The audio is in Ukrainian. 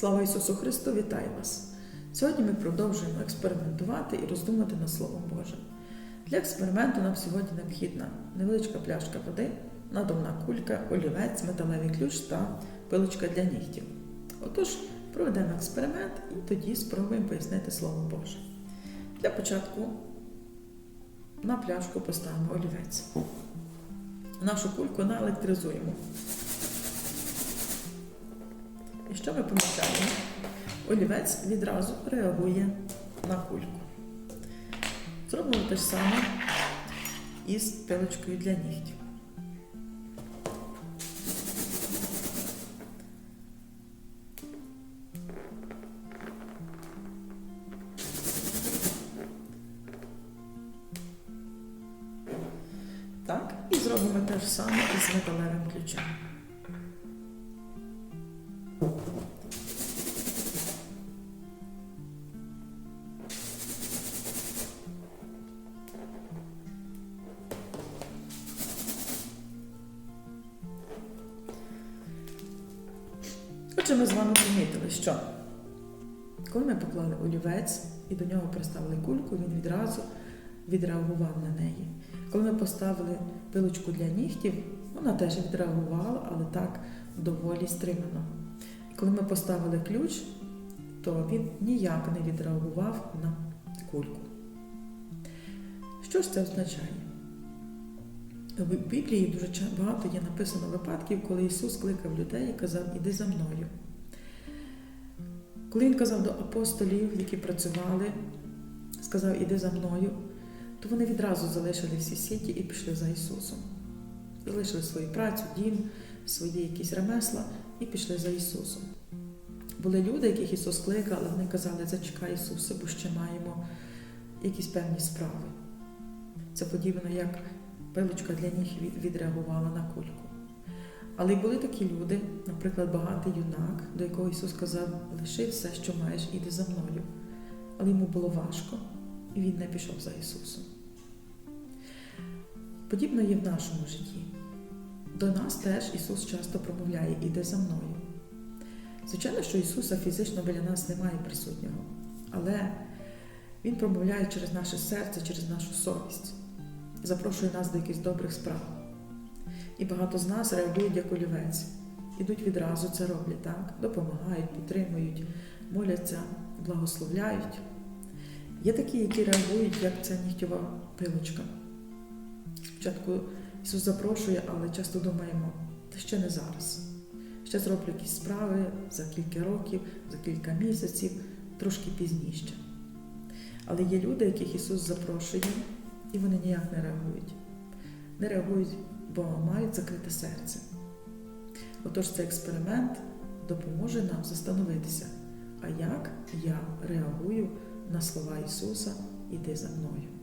Слава Ісусу Христу, вітаю вас! Сьогодні ми продовжуємо експериментувати і роздумати над Словом Божим. Для експерименту нам сьогодні необхідна невеличка пляшка води, надувна кулька, олівець, металевий ключ та пилочка для нігтів. Отож, проведемо експеримент і тоді спробуємо пояснити Слово Боже. Для початку на пляшку поставимо олівець. Нашу кульку наелектризуємо. Що ми помічаємо? Олівець відразу реагує на кульку. Зробимо те ж саме із пилочкою для нігтів. Так, і зробимо те ж саме із металевим ключем. Отже, ми з вами помітили, що коли ми поклали олівець і до нього приставили кульку, він відразу відреагував на неї. Коли ми поставили пилочку для нігтів, вона теж відреагувала, але так доволі стримано. І коли ми поставили ключ, то він ніяк не відреагував на кульку. Що ж це означає? В Біблії дуже багато є написано випадків, коли Ісус кликав людей і казав, іди за мною. Коли Він казав до апостолів, які працювали, сказав, іди за мною, то вони відразу залишили всі сіті і пішли за Ісусом. Залишили свою працю, дім, свої якісь ремесла і пішли за Ісусом. Були люди, яких Ісус кликав, але вони казали, зачекай Ісусе, бо ще маємо якісь певні справи. Це подібно, як пилочка для них відреагувала на кульку. Але й були такі люди, наприклад, багатий юнак, до якого Ісус сказав, лиши все, що маєш, іди за мною. Але йому було важко, і він не пішов за Ісусом. Подібно є в нашому житті. До нас теж Ісус часто промовляє Іди за мною. Звичайно, що Ісуса фізично біля нас немає присутнього, але Він промовляє через наше серце, через нашу совість, запрошує нас до якихось добрих справ. І багато з нас реагують як олівець. Ідуть відразу це роблять, так? Допомагають, підтримують, моляться, благословляють. Є такі, які реагують, як ця нігтєва пилочка. Спочатку Ісус запрошує, але часто думаємо, та ще не зараз. Ще зроблю якісь справи за кілька років, за кілька місяців, трошки пізніше. Але є люди, яких Ісус запрошує, і вони ніяк не реагують. Не реагують, бо мають закрите серце. Отож, цей експеримент допоможе нам застановитися, а як я реагую на слова Ісуса Іди за мною.